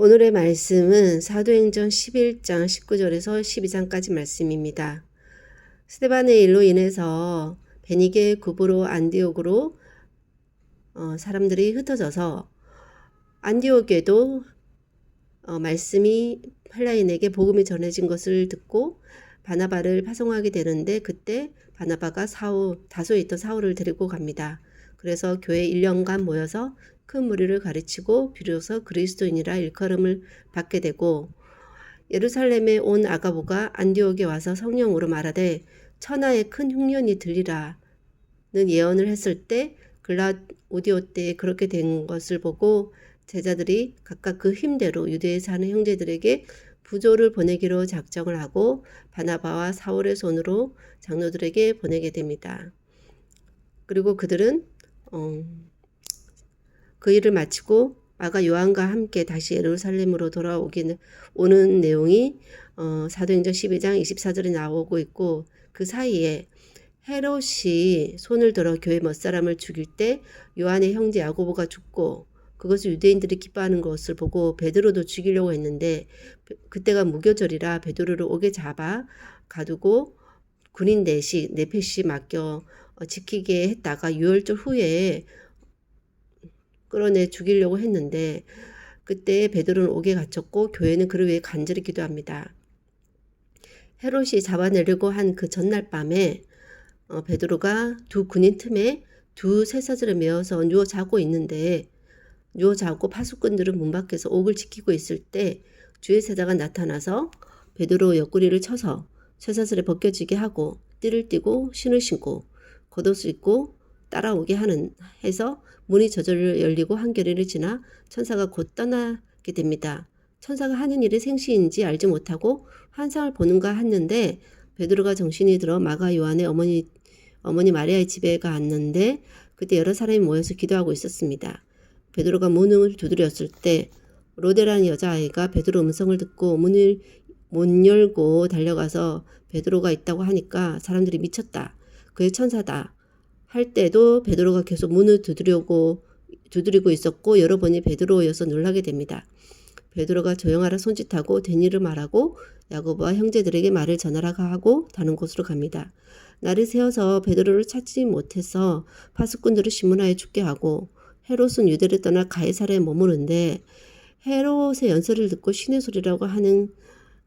오늘의 말씀은 사도행전 11장 19절에서 12장까지 말씀입니다. 스테반의 일로 인해서 베니게 구브로 안디옥으로 어, 사람들이 흩어져서 안디옥에도 어, 말씀이 팔라인에게 복음이 전해진 것을 듣고 바나바를 파송하게 되는데 그때 바나바가 사울 다소에 있던 사울을 데리고 갑니다. 그래서 교회 1년간 모여서 큰 무리를 가르치고 비로소 그리스도인이라 일컬음을 받게 되고 예루살렘에 온 아가보가 안디옥에 와서 성령으로 말하되 천하에 큰 흉년이 들리라는 예언을 했을 때 글라우디오 때 그렇게 된 것을 보고 제자들이 각각 그 힘대로 유대에 사는 형제들에게 부조를 보내기로 작정을 하고 바나바와 사울의 손으로 장로들에게 보내게 됩니다. 그리고 그들은 어, 그 일을 마치고 아가 요한과 함께 다시 예루살렘으로 돌아오기는 오는 내용이 어, 사도행전 12장 24절에 나오고 있고 그 사이에 헤롯이 손을 들어 교회 몇 사람을 죽일 때 요한의 형제 야고보가 죽고 그것을 유대인들이 기뻐하는 것을 보고 베드로도 죽이려고 했는데 그때가 무교절이라 베드로를 옥에 잡아 가두고 군인 넷이 네핏이 맡겨 어, 지키게 했다가 유월절 후에 끌어내 죽이려고 했는데 그때 베드로는 옥에 갇혔고 교회는 그를 위해 간절히 기도합니다. 헤롯이 잡아내려고 한 그 전날 밤에 어, 베드로가 두 군인 틈에 두 쇠사슬을 메어서 누워 자고 있는데 누워 자고 파수꾼들은 문 밖에서 옥을 지키고 있을 때 주의 세자가 나타나서 베드로 옆구리를 쳐서 쇠사슬에 벗겨지게 하고 띠를 띠고 신을 신고 겉옷을 입고 따라오게 하는 해서 문이 저절로 열리고 한겨레를 지나 천사가 곧 떠나게 됩니다. 천사가 하는 일이 생시인지 알지 못하고 환상을 보는가 했는데 베드로가 정신이 들어 마가 요한의 어머니 어머니 마리아의 집에 갔는데 그때 여러 사람이 모여서 기도하고 있었습니다. 베드로가 문을 두드렸을 때 로데라는 여자아이가 베드로 음성을 듣고 문을 못 열고 달려가서 베드로가 있다고 하니까 사람들이 미쳤다. 그의 천사다. 할 때도 베드로가 계속 문을 두드리고 두드리고 있었고 여러 번이 베드로여서 놀라게 됩니다. 베드로가 조용하라 손짓하고 된 일을 말하고 야고보와 형제들에게 말을 전하라고 하고 다른 곳으로 갑니다. 날이 새어서 베드로를 찾지 못해서 파수꾼들을 신문하여 죽게 하고 헤롯은 유대를 떠나 가이사라에 머무는데 헤롯의 연설을 듣고 신의 소리라고 하는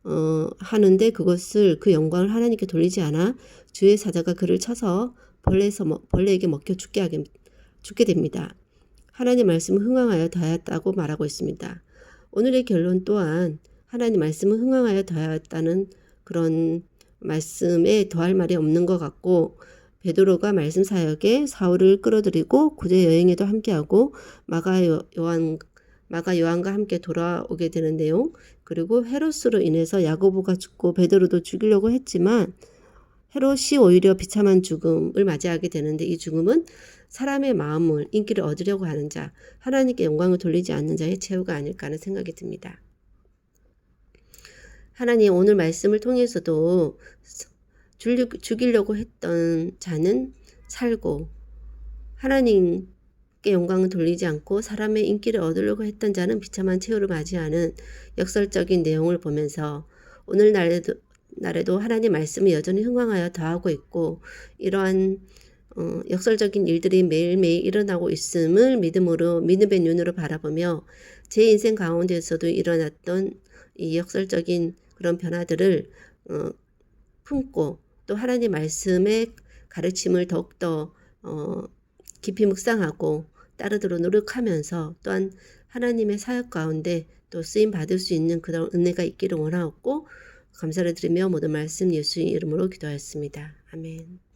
어, 하는데 그것을 그 영광을 하나님께 돌리지 않아 주의 사자가 그를 쳐서 벌레에서 먹, 벌레에게 먹혀 죽게 하게 죽게 됩니다. 하나님 말씀은 흥황하여 더하였다고 말하고 있습니다. 오늘의 결론 또한 하나님 말씀은 흥황하여 더하였다는 그런 말씀에 더할 말이 없는 것 같고 베드로가 말씀 사역에 사울을 끌어들이고 구제 여행에도 함께하고 마가 요한 마가 요한과 함께 돌아오게 되는 내용 그리고 헤롯으로 인해서 야고보가 죽고 베드로도 죽이려고 했지만 헤롯이 오히려 비참한 죽음을 맞이하게 되는데 이 죽음은 사람의 마음을 인기를 얻으려고 하는 자 하나님께 영광을 돌리지 않는 자의 최후가 아닐까 하는 생각이 듭니다. 하나님 오늘 말씀을 통해서도 죽이려고 했던 자는 살고 하나님 께 영광을 돌리지 않고 사람의 인기를 얻으려고 했던 자는 비참한 최후를 맞이하는 역설적인 내용을 보면서 오늘날에도 날에도 하나님 말씀이 여전히 흥황하여 더하고 있고 이러한 어, 역설적인 일들이 매일매일 일어나고 있음을 믿음으로 믿음의 눈으로 바라보며 제 인생 가운데서도 일어났던 이 역설적인 그런 변화들을 어, 품고 또 하나님 말씀의 가르침을 더욱더 어, 깊이 묵상하고 따르도록 노력하면서 또한 하나님의 사역 가운데 또 쓰임 받을 수 있는 그런 은혜가 있기를 원하옵고 감사를 드리며 모든 말씀 예수의 이름으로 기도하였습니다. 아멘.